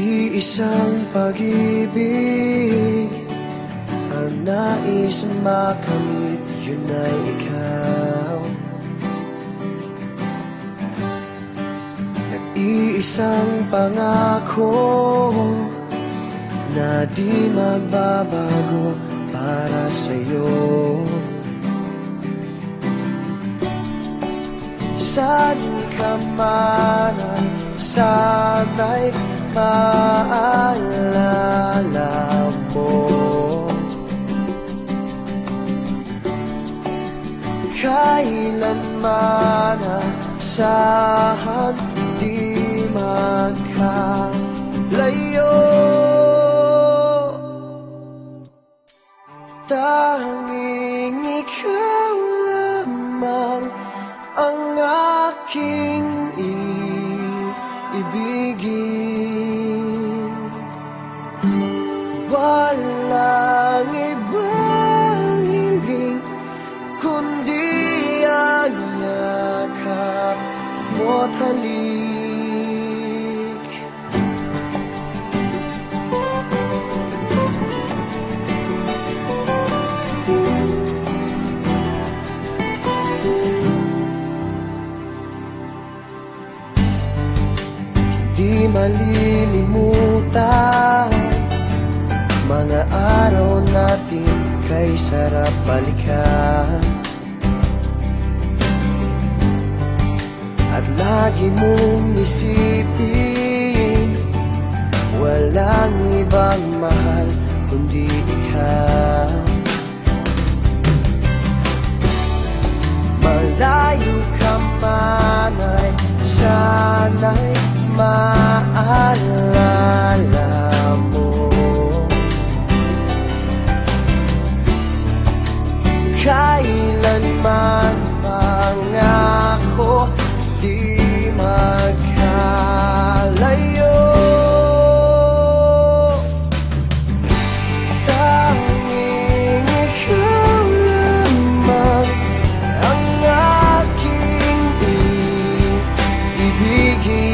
Nag-iisang pag-ibig. Ang nais makamit Yun ay ikaw. Nag-iisang pangako Na di magbabago Saan ka man ay sana'y maalala mo. Kailanman asahan di magkalayo aking iibigin malilimutan. Mga araw natin kay sarap balikan. At lagi mong isipin Walang ibang mahal kundi ikaw begin.